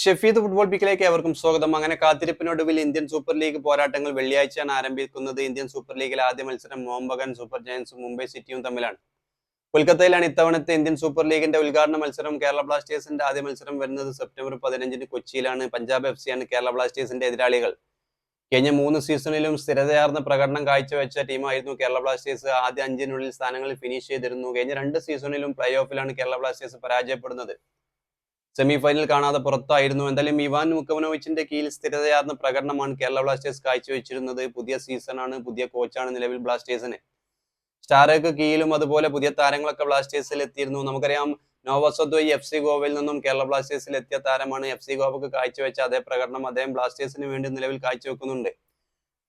Shefeed football പിക്കിലേക്ക് ഏവർക്കും സ്വാഗതം. അങ്ങനെ കാത്തിരിപ്പിനൊടുവിൽ ഇന്ത്യൻ സൂപ്പർ ലീഗ് പോരാട്ടങ്ങൾ വെള്ളിയാഴ്ചയാണ് ആരംഭിക്കുന്നത്. ഇന്ത്യൻ സൂപ്പർ ലീഗിൽ ആദ്യ മത്സരം മോംബഗൻ സൂപ്പർ ജയൻസും മുംബൈ സിറ്റിയും തമ്മിലാണ്. കൊൽക്കത്തയിലാണ് ഇത്തവണത്തെ ഇന്ത്യൻ സൂപ്പർ ലീഗിന്റെ ഉദ്ഘാടന മത്സരം. കേരള ബ്ലാസ്റ്റേഴ്സിന്റെ ആദ്യ മത്സരം വരുന്നത് സെപ്റ്റംബർ പതിനഞ്ചിന് കൊച്ചിയിലാണ്. പഞ്ചാബ് എഫ് സിയാണ് കേരള ബ്ലാസ്റ്റേഴ്സിന്റെ എതിരാളികൾ. കഴിഞ്ഞ മൂന്ന് സീസണിലും സ്ഥിരതയാർന്ന പ്രകടനം കാഴ്ചവെച്ച ടീമായിരുന്നു കേരള ബ്ലാസ്റ്റേഴ്സ്. ആദ്യ അഞ്ചിനുള്ളിൽ സ്ഥാനങ്ങളിൽ ഫിനിഷ് ചെയ്തിരുന്നു. കഴിഞ്ഞ രണ്ട് സീസണിലും പ്ലേ ഓഫിലാണ് കേരള ബ്ലാസ്റ്റേഴ്സ് പരാജയപ്പെടുന്നത്. സെമി ഫൈനൽ കാണാതെ പുറത്തായിരുന്നു. എന്തായാലും ഇവാൻ മുക്കവനോവിച്ചിന്റെ കീഴിൽ സ്ഥിരതയാർന്ന പ്രകടനമാണ് കേരള ബ്ലാസ്റ്റേഴ്സ് കാഴ്ചവെച്ചിരുന്നത്. പുതിയ സീസണാണ് പുതിയ കോച്ചാണ് നിലവിൽ ബ്ലാസ്റ്റേഴ്സിന്. സ്റ്റാർക്ക് കീഴിലും അതുപോലെ പുതിയ താരങ്ങളൊക്കെ ബ്ലാസ്റ്റേഴ്സിൽ എത്തിയിരുന്നു. നമുക്കറിയാം നോവസദ്വൈ എഫ് സി ഗോവയിൽ നിന്നും കേരള ബ്ലാസ്റ്റേഴ്സിൽ എത്തിയ താരമാണ് എഫ് സി ഗോവക്ക് കാഴ്ചവെച്ച അതേ പ്രകടനം അദ്ദേഹം ബ്ലാസ്റ്റേഴ്സിന് വേണ്ടി നിലവിൽ കാഴ്ചവെക്കുന്നുണ്ട്.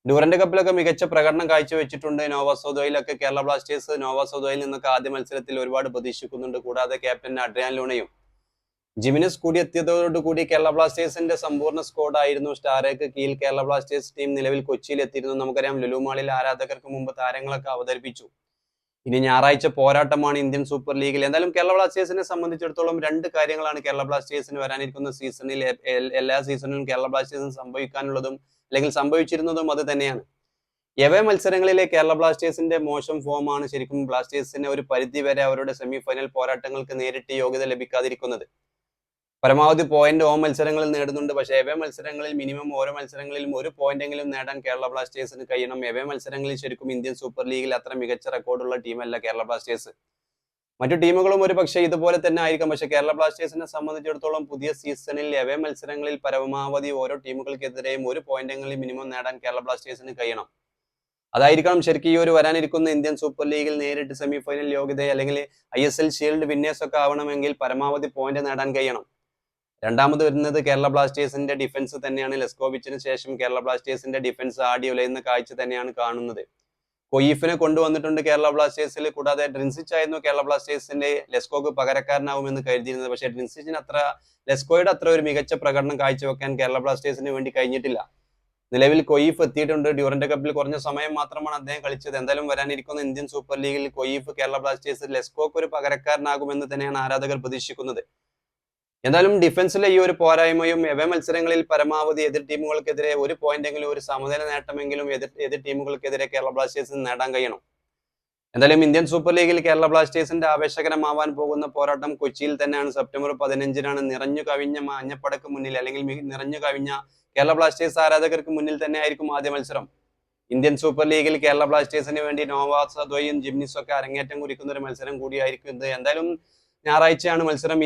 ഡൂറന്റ് കപ്പിലൊക്കെ മികച്ച പ്രകടനം കാഴ്ചവെച്ചിട്ടുണ്ട് നോവസോദോയിലൊക്കെ കേരള ബ്ലാസ്റ്റേഴ്സ് നോവസോദോയിൽ നിന്നൊക്കെ ആദ്യ മത്സരത്തിൽ ഒരുപാട് പ്രതീക്ഷിക്കുന്നുണ്ട്. കൂടാതെ ക്യാപ്റ്റൻ അഡ്രിയാൻ ലൂണയും ജിമിനസ് കൂടി എത്തിയതോടുകൂടി കേരള ബ്ലാസ്റ്റേഴ്സിന്റെ സമ്പൂർണ സ്ക്വാഡ് ആയിരുന്നു. സ്റ്റാറേക്ക് കീഴിൽ കേരള ബ്ലാസ്റ്റേഴ്സ് ടീം നിലവിൽ കൊച്ചിയിൽ എത്തിയിരുന്നു. നമുക്കറിയാം ലുലുമാളിൽ ആരാധകർക്ക് മുമ്പ് താരങ്ങളൊക്കെ അവതരിപ്പിച്ചു. ഇനി ഞായറാഴ്ച പോരാട്ടമാണ് ഇന്ത്യൻ സൂപ്പർ ലീഗിൽ. എന്തായാലും കേരള ബ്ലാസ്റ്റേഴ്സിനെ സംബന്ധിച്ചിടത്തോളം രണ്ട് കാര്യങ്ങളാണ് കേരള ബ്ലാസ്റ്റേഴ്സിന് വരാനിരിക്കുന്ന സീസണിൽ എല്ലാ സീസണിലും കേരള ബ്ലാസ്റ്റേഴ്സിന് സംഭവിക്കാനുള്ളതും അല്ലെങ്കിൽ സംഭവിച്ചിരുന്നതും അത് തന്നെയാണ്. എവേ മത്സരങ്ങളിലെ കേരള ബ്ലാസ്റ്റേഴ്സിന്റെ മോശം ഫോമാണ് ശരിക്കും ബ്ലാസ്റ്റേഴ്സിനെ ഒരു പരിധി വരെ അവരുടെ സെമിഫൈനൽ പോരാട്ടങ്ങൾക്ക് നേരിട്ട് യോഗ്യത ലഭിക്കാതിരിക്കുന്നത്. പരമാവധി പോയിന്റ് ഓ മത്സരങ്ങളിൽ നേടുന്നുണ്ട്. പക്ഷേ എവേ മത്സരങ്ങളിൽ മിനിമം ഓരോ മത്സരങ്ങളിലും ഒരു പോയിന്റ് എങ്കിലും നേടാൻ കേരള ബ്ലാസ്റ്റേഴ്സിന് കഴിയണം. എവേ മത്സരങ്ങളിൽ ശരിക്കും ഇന്ത്യൻ സൂപ്പർ ലീഗിൽ അത്ര മികച്ച റെക്കോർഡുള്ള ടീമല്ല കേരള ബ്ലാസ്റ്റേഴ്സ്. മറ്റു ടീമുകളും ഒരു പക്ഷേ ഇതുപോലെ തന്നെ ആയിരിക്കും. പക്ഷേ കേരള ബ്ലാസ്റ്റേഴ്സിനെ സംബന്ധിച്ചിടത്തോളം പുതിയ സീസണിൽ എവേ മത്സരങ്ങളിൽ പരമാവധി ഓരോ ടീമുകൾക്കെതിരെയും ഒരു പോയിന്റെങ്കിലും മിനിമം നേടാൻ കേരള ബ്ലാസ്റ്റേഴ്സിന് കഴിയണം. അതായിരിക്കണം ശരിക്കും ഈ ഒരു വരാനിരിക്കുന്ന ഇന്ത്യൻ സൂപ്പർ ലീഗിൽ നേരിട്ട് സെമിഫൈനൽ യോഗ്യത അല്ലെങ്കിൽ I S L shield winners ഒക്കെ ആവണമെങ്കിൽ പരമാവധി പോയിന്റ് നേടാൻ കഴിയണം. രണ്ടാമത് വരുന്നത് കേരള ബ്ലാസ്റ്റേഴ്സിന്റെ ഡിഫൻസ് തന്നെയാണ്. ലെസ്കോവിച്ചിന് ശേഷം കേരള ബ്ലാസ്റ്റേഴ്സിന്റെ ഡിഫൻസ് ആടി ഉലയുന്ന കാഴ്ച തന്നെയാണ് കാണുന്നത്. കൊയ്ഫിനെ കൊണ്ടുവന്നിട്ടുണ്ട് കേരള ബ്ലാസ്റ്റേഴ്സിൽ കൂടാതെ ഡ്രിൻസിച്ച് ആയിരുന്നു കേരള ബ്ലാസ്റ്റേഴ്സിന്റെ ലെസ്കോക്ക് പകരക്കാരനാവുമെന്ന് കരുതിയിരുന്നത്. പക്ഷേ ഡ്രിൻസിച്ചിന് അത്ര ലെസ്കോയുടെ അത്ര ഒരു മികച്ച പ്രകടനം കാഴ്ചവെക്കാൻ കേരള ബ്ലാസ്റ്റേഴ്സിന് വേണ്ടി കഴിഞ്ഞിട്ടില്ല. നിലവിൽ കൊയ്ഫ് എത്തിയിട്ടുണ്ട്. ഡ്യൂറന്റ് കപ്പിൽ കുറഞ്ഞ സമയം മാത്രമാണ് അദ്ദേഹം കളിച്ചത്. എന്തായാലും വരാനിരിക്കുന്ന ഇന്ത്യൻ സൂപ്പർ ലീഗിൽ കൊയ്ഫ് കേരള ബ്ലാസ്റ്റേഴ്സ് ലെസ്കോക്ക് ഒരു പകരക്കാരനാകുമെന്ന് തന്നെയാണ് ആരാധകർ പ്രതീക്ഷിക്കുന്നത്. എന്തായാലും ഡിഫൻസിലെ ഈ ഒരു പോരായ്മയും എവേ മത്സരങ്ങളിൽ പരമാവധി എതിർ ടീമുകൾക്കെതിരെ ഒരു പോയിന്റെങ്കിലും ഒരു സമനില നേട്ടമെങ്കിലും എതിർ എതിർ ടീമുകൾക്കെതിരെ കേരള ബ്ലാസ്റ്റേഴ്സിന് നേടാൻ കഴിയണം. എന്തായാലും ഇന്ത്യൻ സൂപ്പർ ലീഗിൽ കേരള ബ്ലാസ്റ്റേഴ്സിന്റെ ആവേശകരമാവാൻ പോകുന്ന പോരാട്ടം കൊച്ചിയിൽ തന്നെയാണ്. സെപ്റ്റംബർ പതിനഞ്ചിനാണ് നിറഞ്ഞു കവിഞ്ഞ മഞ്ഞപ്പടക്ക് മുന്നിൽ അല്ലെങ്കിൽ നിറഞ്ഞു കവിഞ്ഞ കേരള ബ്ലാസ്റ്റേഴ്സ് ആരാധകർക്ക് മുന്നിൽ തന്നെ ആയിരിക്കും ആദ്യ മത്സരം. ഇന്ത്യൻ സൂപ്പർ ലീഗിൽ കേരള ബ്ലാസ്റ്റേഴ്സിന് വേണ്ടി നോവാസ് അദ്വയും ജിംനിസും ഒക്കെ അരങ്ങേറ്റം കുറിക്കുന്ന ഒരു മത്സരം കൂടിയായിരിക്കും ഇത്. എന്തായാലും ഞായറാഴ്ചയാണ് മത്സരം.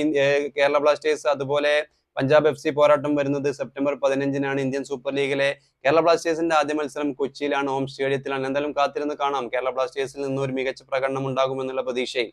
കേരള ബ്ലാസ്റ്റേഴ്സ് അതുപോലെ പഞ്ചാബ് എഫ് സി പോരാട്ടം വരുന്നത് സെപ്റ്റംബർ പതിനഞ്ചിനാണ് ഇന്ത്യൻ സൂപ്പർ ലീഗിലെ കേരള ബ്ലാസ്റ്റേഴ്സിന്റെ ആദ്യ മത്സരം കൊച്ചിയിലാണ് ഹോം സ്റ്റേഡിയത്തിലാണ്. എന്തായാലും കാത്തിരുന്ന് കാണാം. കേരള ബ്ലാസ്റ്റേഴ്സിൽ നിന്ന് ഒരു മികച്ച പ്രകടനം ഉണ്ടാകുമെന്നുള്ള പ്രതീക്ഷയിൽ.